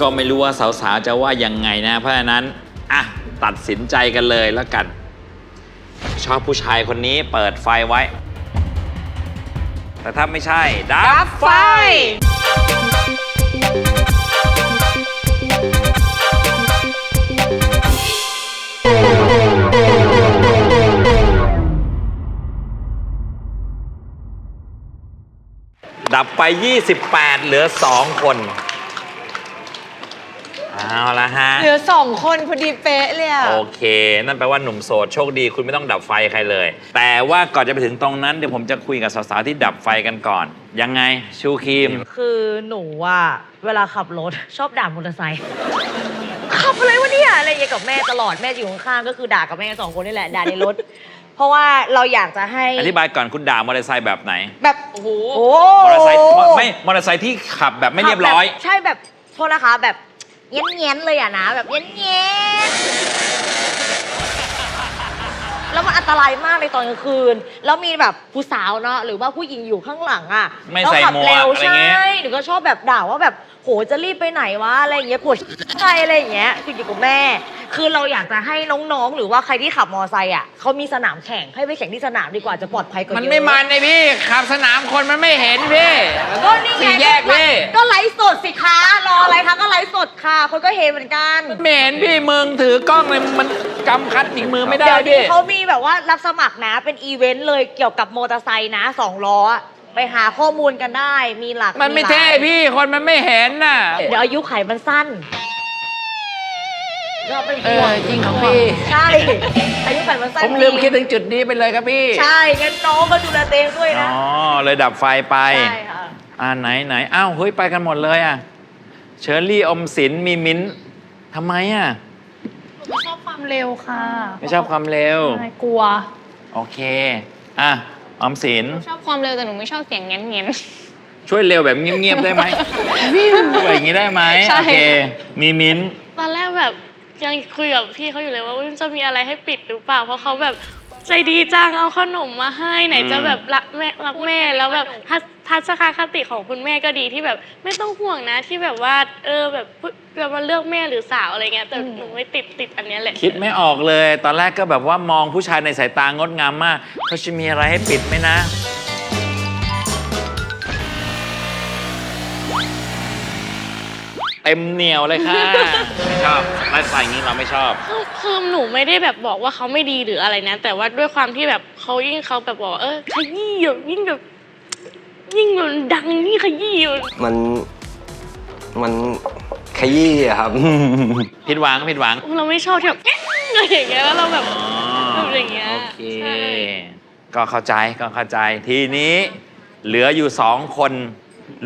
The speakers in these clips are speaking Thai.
ก็ไม่รู้ว่าสาวๆจะว่ายังไงนะ เพราะฉะนั้นอะตัดสินใจกันเลยแล้วกัน ชอบผู้ชายคนนี้เปิดไฟไว้ แต่ถ้าไม่ใช่ดับไฟ ดับไป 28 เหลือ 2 คน เอาละฮะ เหลือสองคนพอดีเป๊ะเลยอะโอเค นั่นแปลว่าหนุ่มโสดโชคดีคุณไม่ต้องดับไฟใครเลย แต่ว่าก่อนจะไปถึงตรงนั้นเดี๋ยวผมจะคุยกับสาวๆที่ดับไฟกันก่อน ยังไงชูครีม คือหนูอะเวลาขับรถชอบด่ามอเตอร์ไซค์ขับอะไรวะเนี่ยอะไรอย่างเงี้ยกับแม่ตลอดแม่อยู่ข้างๆก็คือด่ากับแม่สองคนนี่แหละด่าในรถ เพราะว่าเราอยากจะให้อธิบายก่อนคุณด่ามอเตอร์ไซค์แบบไหน แบบโอ้โหโอ้มอเตอร์ไซค์ไม่มอเตอร์ไซค์ที่ขับแบบไม่เรียบร้อย ขัแบบใช่แบบโทษนะคะแบบ เงี้ยนๆเลยอะนะแบบเงี้ยน แล้วมันอันตรายมากในตอนกลางคืน แล้วมีแบบผู้สาวเนาะหรือว่าผู้หญิงอยู่ข้างหลังอะไม่ใส่แล้วขับหมวกเร็วอะไรเงี้ยใช่หนูก็ชอบแบบด่าว่าแบบโหจะรีบไปไหนวะอะไรอย่างเงี้ยปวดใจอะไรอย่างเงี้ยคืออยู่กับแม่ คือเราอยากจะให้น้องๆ หรือว่าใครที่ขับมอไซค์อะเขามีสนามแข่งให้ไปแข่งที่สนามดีกว่าจะปลอดภัยกว่าเยอะมันไม่มันไอพี่ขับสนามคนมันไม่เห็นพี่ก็นี่ไงสี่แยกพี่ก็ไลฟ์สดสิคะรออะไรคะก็ไลฟ์สดค่ะ คนก็เฮเหมือนกันไม่เห็นพี่มึงถือกล้องเลยมันกำคัดอีกมือไม่ได้เดี๋ยวนี้พี่ เขามี แบบว่ารับสมัครนะเป็นอีเวนต์เลยเกี่ยวกับมอเตอร์ไซค์นะสองล้อ ไปหาข้อมูลกันได้มีหลักมันไม่หลายเท่พี่คนมันไม่เห็นน่ะ เดี๋ยวอายุไขมันสั้นก็เป็นเอห่วองจริงของพี่ ใช่อายุไขมันสั้นผมลืมคิดถึงจุดนี้ไปเลยครับพี่ ใช่งั้นน้องก็ดูแลเตวเองด้วยอ๋นะอเลยดับไฟไป ใช่ค่ะอ่าไหนไหนอ้าวเฮ้ยไปกันหมดเลยอะเชอร์รี่อมสินมีมิ้นท์ทำไมอะไม่ชอบ ความเร็วค่ะไม่ชอบความเร็ว ใช่กลัว โอเค อะ ออมสิน ชอบความเร็วแต่หนูไม่ชอบเสียงเงี้ยเงี้ย ช่วยเร็วแบบเงียบๆได้ไหมวิวแบบอย่างนี้ได้ไหมใช่ โอเค มีมิ้นท์ ตอนแรกแบบยังคุยกับพี่เขาอยู่เลยว่าอุ๊ยจะมีอะไรให้ปิดหรือเปล่า เพราะเขาแบบ ใจดีจังเอาขนมมาให้ไหนจะแบบรักแม่รักแม่แล้วแบบทัศทัศนคติของคุณแม่ก็ดีที่แบบ ไม่ต้องห่วงนะที่แบบว่า เออแบบจะมาเลือกแม่หรือสาวอะไรเงี้ยแต่หนูไม่ติดติดอันเนี้ยแหละ คิดไม่ออกเลย ตอนแรกก็แบบว่ามองผู้ชายในสายตางดงามมากเขาจะมีอะไรให้ปิดไหมนะ ต็มเหนียวเลยค่ะ ไม่ชอบไลฟ์สไตล์อย่างนี้เราไม่ชอบ คือคือหนูไม่ได้แบบบอกว่าเขาไม่ดีหรืออะไรนะ แต่ว่าด้วยความที่แบบเขายิ่งเขาแบบบอกว่าเออขยี้แบบยิ่งแบบยิ่งแบบดังยิ่งขยี้แบบมันมันขยี้อะครับ ผิดหวังผิดหวังเราไม่ชอบที่แบบ อะไรอย่างเงี้ยแล้วเราแบบ อ๋อแบบอย่างเงี้ยโอเค ใช่ ก็เข้าใจก็เข้าใจทีนี้ เหลืออยู่สองคน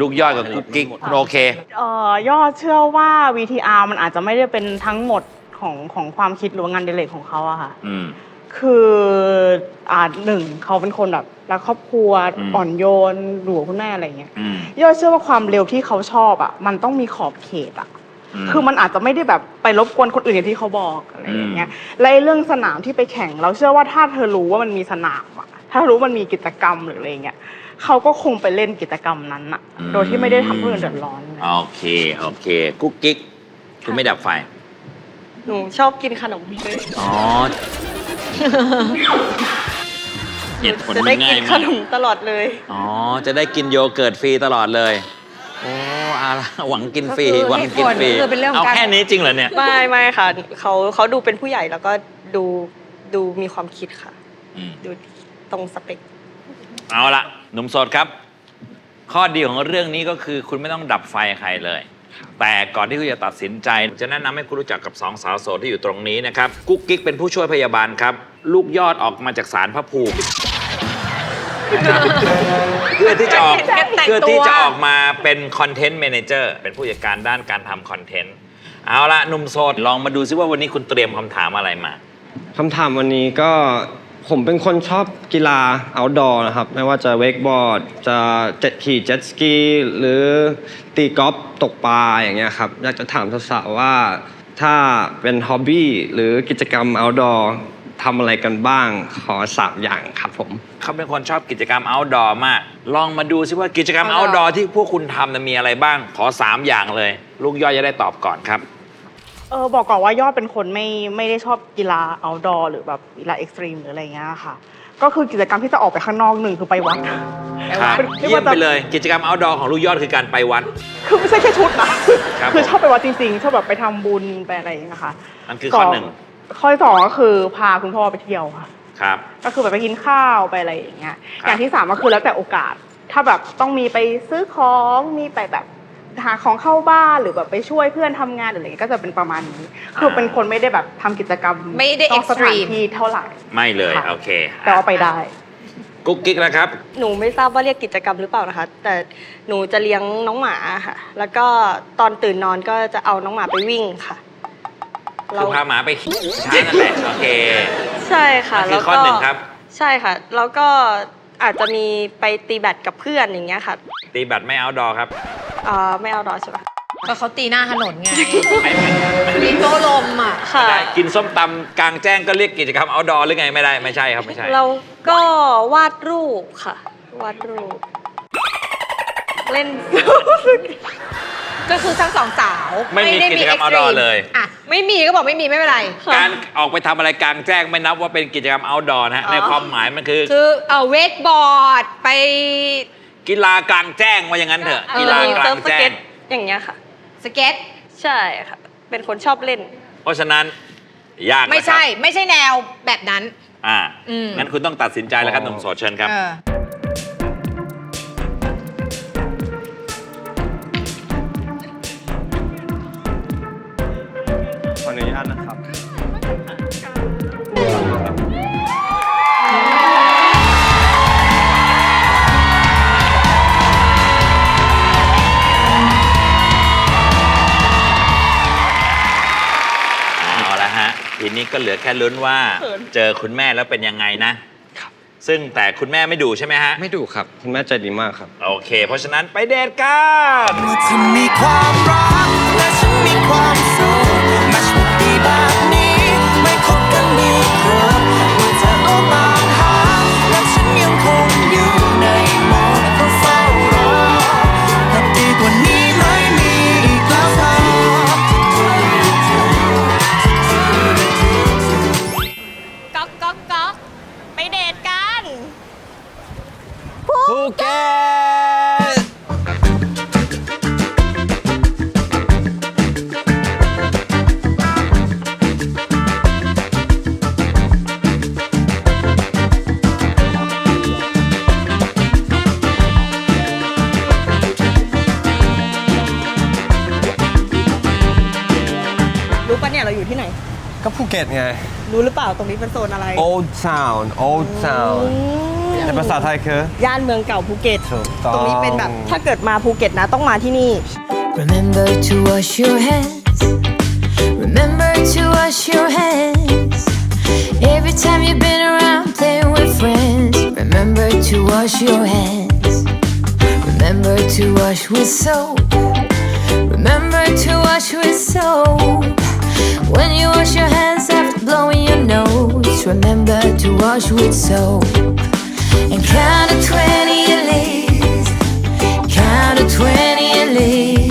ลูกยอดกับกุ๊กกิ๊กโอเค เอ่อยอดเชื่อว่า VTR มันอาจจะไม่ได้เป็นทั้งหมดของของความคิดหรือว่างานเดเรกของเขาอะค่ะ อืม คืออ่าหนึ่งเขาเป็นคนแบบรักครอบครัวอืม อ่อนโยนหลูคุณแม่อะไรเงี้ยอืมยอดเชื่อว่าความเร็วที่เขาชอบอะมันต้องมีขอบเขตอะม คือมันอาจจะไม่ได้แบบไปรบกวนคนอื่นอย่างที่เขาบอกอะไรอย่างเงี้ยอืมและไอ้เรื่องสนามที่ไปแข่ง เราเชื่อว่าถ้าเธอรู้ว่ามันมีสนามอะถ้ารู้มันมีกิจกรรมหรืออะไรเงี้ย เขาก็คงไปเล่นกิจกรรมนั้นอะโดยที่ไม่ได้ทำให้คนอื่นเดือดร้อน โอเค โอเค กุ๊กกิ๊กคุณไม่ดับไฟ หนูชอบกินขนมเลยอ๋อเหตุผลจะมัได้นง่ากิยนขมากนมตลอดเลย อ๋อ จะได้กินโยเกิร์ตฟรีตลอดเลย โอ้อาละหวังกินฟรี ก็คือหวังกินฟรี เหตุผลคือเป็นเรื่องของเอาการ แค่นี้จริงเหรอเนี่ย ไม่ไม่ค่ะเขาเขาดูเป็นผู้ใหญ่แล้วก็ดูดูมีความคิดค่ะ อืม ดูตรงสเปค เอาละ หนุ่มโสดครับ ข้อดีของเรื่องนี้ก็คือคุณไม่ต้องดับไฟใครเลย แต่ก่อนที่คุณจะตัดสินใจจะแนะนำให้คุณรู้จักกับสองสาวโสดที่อยู่ตรงนี้นะครับ กุ๊กกิ๊กเป็นผู้ช่วยพยาบาลครับ ลูกยอดออกมาจากสารพระภูมิเพื่อที่จะออกแต่งตัว เพื่อที่จะออกมาเป็นคอนเทนต์ a ม a เจอร์เป็นผู้จัดการด้านการทำคอนเทนต์เอาละหนุ่มโสดลองมาดูซิว่าวันนี้คุณเตรียมคำถามอะไรมา คำถามวันนี้ก็ ผมเป็นคนชอบกีฬา outdoor นะครับ ไม่ว่าจะเวกบอร์ด จะเจ็ตขี่เจ็ตสกี หรือตีกอล์ฟตกปลาอย่างเงี้ยครับ อยากจะถามสาวๆว่าถ้าเป็นฮ็อบบี้หรือกิจกรรม outdoor ทำอะไรกันบ้างขอสามอย่างครับผม เขาเป็นคนชอบกิจกรรม outdoor มาก ลองมาดูซิว่ากิจกรรม outdoor ที่พวกคุณทำน่ะมีอะไรบ้าง ขอ 3 อย่างเลย ลูกย่อยจะได้ตอบก่อนครับ เออบอกก่อนว่ายอดเป็นคนไม่ไม่ได้ชอบกีฬา outdoor หรือแบบกีฬาเอ็กซ์ตรีมหรืออะไรเงี้ยค่ะ ก็คือกิจกรรมที่จะออกไปข้างนอกหนึ่งคือไปวัด ครับเป็นไม่เยี่ยว่ามจะไปเลย กิจกรรม outdoor ของลูกยอดคือการไปวัด คือไม่ใช่แค่ชุดนะ ครับคือผมชอบไปวัดจริงๆ ชอบแบบไปทำบุญไปอะไรอย่างเงี้ยค่ะนั่นคือข้อหนึ่ง ข้อที่สองก็คือพาคุณพ่อไปเที่ยวค่ะ ครับ ก็คือแบบไปกินข้าวไปอะไรอย่างเงี้ย ครับ อย่างที่สามก็คือแล้วแต่โอกาส ถ้าแบบต้องมีไปซื้อของ มีไปแบบ หาของเข้าบ้านหรือแบบไปช่วยเพื่อนทำงานหรืออะไรเงี้ยก็จะเป็นประมาณนี้คือเป็นคนไม่ได้แบบทำกิจกรรมไม่ได้นอกสถาน extreme ที่เท่าไหร่ไม่เลยค่ะโอเคแต่ว่าไปได้กุ๊กกิ๊กนะครับ หนูไม่ทราบว่าเรียกกิจกรรมหรือเปล่านะคะ แต่หนูจะเลี้ยงน้องหมาค่ะ แล้วก็ตอนตื่นนอนก็จะเอาน้องหมาไปวิ่งค่ะคือพาหมาไปขี่ช้างนั่นแหละโอเค ใช่ค่ะนั่นคือแล้วข้อก็หนึ่งครับ ใช่ค่ะ แล้วก็อาจจะมีไปตีแบดกับเพื่อนอย่างเงี้ยค่ะ ตีแบตไม่ outdoor ครับ อ่าไม่เอาดอใช่ปะก็เขาตีหน้าถนนไงไม่ไม่ไม่ตีโต้ลมอะค่ะ ได้กินส้มตำกลางแจ้งก็เรียกกิจกรรม outdoor หรือไงไม่ได้ไม่ใช่ครับไม่ใช่ เราก็วาดรูปค่ะ วาดรูป เล่น ก็คือทั้งสองสาวไม่มีด้ กิจกรรม extreme outdoor เลย อะไม่มีก็บอกไม่มีไม่เป็นไร การออกไปทำอะไรกลางแจ้งไม่นับว่าเป็นกิจกรรม outdoor นะฮะอ๋อในความหมายมันคือ คือเอาเวกบอร์ดไป กีฬากลางแจ้งว่าอย่างนั้นเถอะ เออ กีฬากลาเซิร์งฟสแจ้เก็งตอย่างเงี้ยค่ะ สเก็ต ใช่ค่ะ เป็นคนชอบเล่น เพราะฉะนั้นยากนะครับไม่ใช่ไม่ใช่แนวแบบนั้น อ่าอืม งั้นคุณต้องตัดสินใจแล้วครับหนุ่มโสดเชิญครับ เออขออนุญาตนะครับ นี้ก็เหลือแค่ลุ้นว่า เขิน เจอคุณแม่แล้วเป็นยังไงนะ ซึ่งแต่คุณแม่ไม่ดูใช่ไหมฮะ ไม่ดุครับ คุณแม่ใจดีมากครับ โอเค เพราะฉะนั้นไปเดทกัน เมื่อเธอมีความรักและฉันมีความ ปะเนี่ยเราอยู่ที่ไหน ก็ภูเก็ตไง รู้หรือเปล่าตรงนี้เป็นโซนอะไร Old Town Old Town ในภาษาไทยคือ ย่านเมืองเก่าภูเก็ตถูกต้อง ตรงนี้เป็นแบบถ้าเกิดมาภูเก็ตนะต้องมาที่นี่ Remember to wash your hands. Remember to wash your hands. Every time you've been around playing with friends. Remember to wash your hands. Remember to wash with soap. Remember to wash with soap. When you wash your hands after blowing your nose, remember to wash with soap. And count to 20 at least. Count to 20 at least.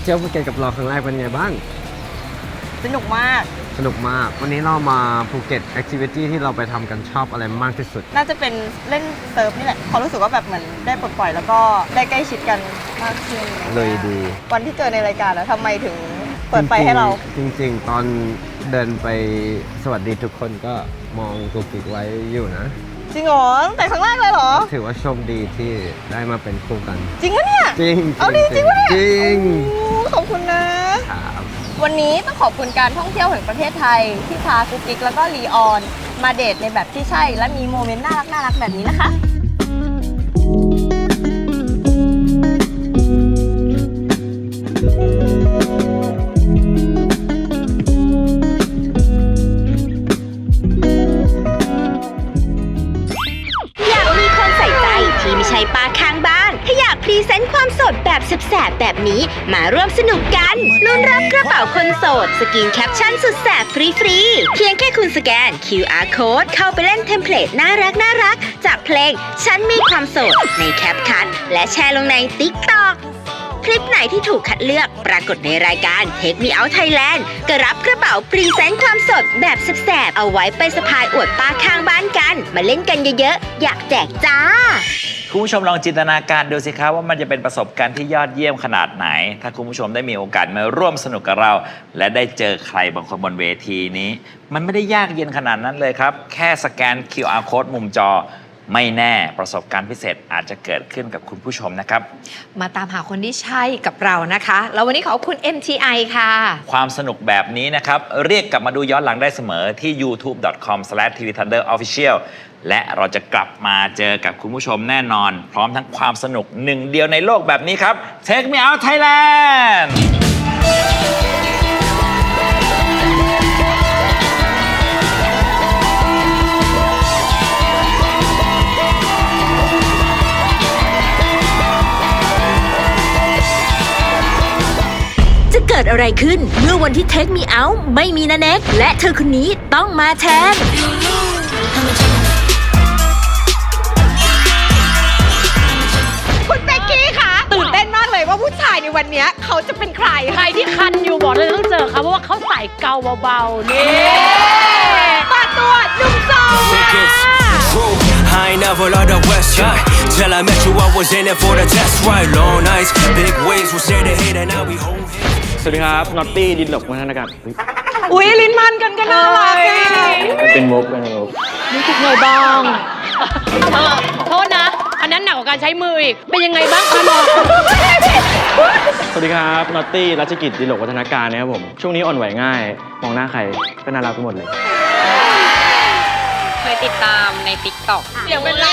มาเที่ยวภูเก็ตกับเราครั้งแรกเป็นไงบ้าง สนุกมาก สนุกมาก วันนี้เรามาภูเก็ตแอคทิวิตี้ที่เราไปทำกันชอบอะไรมากที่สุด น่าจะเป็นเล่นเซิร์ฟนี่แหละเขารู้สึกว่าแบบเหมือนได้ปลดปล่อย แล้วก็ได้ใกล้ชิดกันมากขึ้นเลยดีวันที่เจอในรายการแล้วทำไมถึงเปิดไฟให้เรา จริงๆจริง ๆ ตอนเดินไปสวัสดีทุกคนก็มองกุกกิกไว้อยู่นะ จริงเหรอตั้งแต่ครั้งแรกเลยเหรอ ถือว่าโชคดีที่ได้มาเป็นคู่กัน จริงปะเนี่ย จริงเอาดีจริงปะเนี่ย จริงโอ้ขอบคุณนะ ครับวันนี้ต้องขอบคุณการท่องเที่ยวแห่งประเทศไทย ที่พากุ๊กกิ๊กแล้วก็ลีออน มาเดทในแบบที่ใช่และมีโมเมนต์น่ารักน่ารักๆแบบนี้นะคะ มาร่วมสนุกกันลุ้นรับกระเป๋าคนโสด สกินแคปชั่นสุดแสบฟรีๆ เพียงแค่คุณสแกน QR code เข้าไปเล่นเทมเพลตน่ารักน่ารัก จากเพลง ฉันมีความโสดในแคปคัทและแชร์ลงใน TikTok คลิปไหนที่ถูกคัดเลือกปรากฏในรายการ Take Me Out Thailand ก็รับกระเป๋าพรีเซนต์ความสดแบบแสบๆเอาไว้ไปสะพายอวดป้าข้างบ้านกัน มาเล่นกันเยอะๆ อยากแจกจ้า คุณผู้ชมลองจินตนาการดูสิครับว่ามันจะเป็นประสบการณ์ที่ยอดเยี่ยมขนาดไหน ถ้าคุณผู้ชมได้มีโอกาสมาร่วมสนุกกับเรา และได้เจอใครบางคนบนเวทีนี้ มันไม่ได้ยากเย็นขนาดนั้นเลยครับ แค่สแกน QR code มุมจอ ไม่แน่ประสบการณ์พิเศษอาจจะเกิดขึ้นกับคุณผู้ชมนะครับ มาตามหาคนที่ใช่กับเรานะคะ แล้ววันนี้ขอบคุณ MTI ค่ะ ความสนุกแบบนี้นะครับ เรียกกลับมาดูย้อนหลังได้เสมอที่ youtube.com/tvthunderofficial และเราจะกลับมาเจอกับคุณผู้ชมแน่นอน พร้อมทั้งความสนุกหนึ่งเดียวในโลกแบบนี้ครับ Take me out Thailand กิดอะไรขึ้น เมื่อวันที่เทคมีเอาไม่มีนาเน็ก และเธอคนนี้ต้องมาแทนคุณเบกกี้คะตื่นเต้นมากเลยว่าผู้ชายในวันนี้เขาจะเป็นใครใครที่คันอยู่บอกเลยต้องเจอเขาเพราะว่าเขาใส่เกาเบาๆนี่เปิดตัวหนุ่มโสด Tickets, true. I ain't never loved the West side. Till I met you, I was in it for the test ride. Long nights, big waves, we'll say the hate, and now we hold hands. สวัสดีครับนอตตี้ดินหลกวัฒนการอุ้ยลิ้นมันกันก็น่ารักอะเป็นมุกเป็นมุกนี่คือเคยบ้างเออโทษนะ อันนั้นหนักกว่าการใช้มืออีก เป็นยังไงบ้างคะน้องสวัสดีครับนอตตี้รัชกิจดินหลกวัฒนการนะครับผม ช่วงนี้อ่อนไหวง่าย มองหน้าใครก็น่ารักไปหมดเลยเคย ติดตามใน t ิ k t o k เดี๋ยวเป็นไร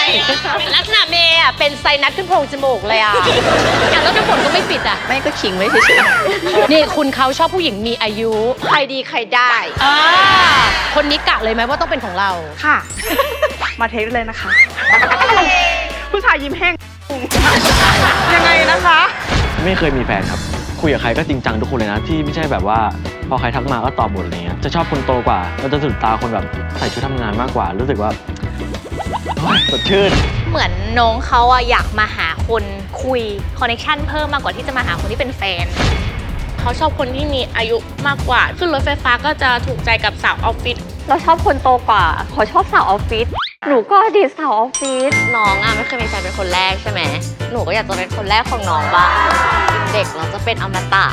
ลักษณะเมย์อะเป็นไซนัสขึ้นโพรงจมูกเลยอะอะแล้วน้ำฝนก็ไม่ปิดอะ ไม่ก็ขิงไว้เฉยนี่คุณเขาชอบผู้หญิงมีอายุ ใครดีใครได้อ่าคนนี้กะเลยไหมว่าต้องเป็นของเรา ค่ะ มาเทสเลยนะคะ ผู้ชายยิ้มแห้ง ยังไงนะคะ ไม่เคยมีแฟนครับ คุยกับใครก็จริงจังทุกคนเลยนะ ที่ไม่ใช่แบบว่า พอใครทักมาก็ตอบหมดอะไรเงี้ยจะชอบคนโตกว่าเราจะสะดุดตาคนแบบใส่ชุดทำงานมากกว่า รู้สึกว่าโอ๊ยสดชื่น เหมือนน้องเขาอะอยากมาหาคนคุยคอนเนคชันเพิ่มมากกว่าที่จะมาหาคนที่เป็นแฟน เขาชอบคนที่มีอายุมากกว่า ขึ้นรถไฟฟ้าก็จะถูกใจกับสาวออฟฟิศๆเราชอบคนโตกว่าเขาชอบสาวออฟฟิศ หนูก็อดีตสาวออฟฟิศ น้องอะไม่เคยมีแฟนเป็นคนแรกใช่ไหม หนูก็อยากจะเป็นคนแรกของน้องบ้าง เด็กเราจะเป็นอมตะ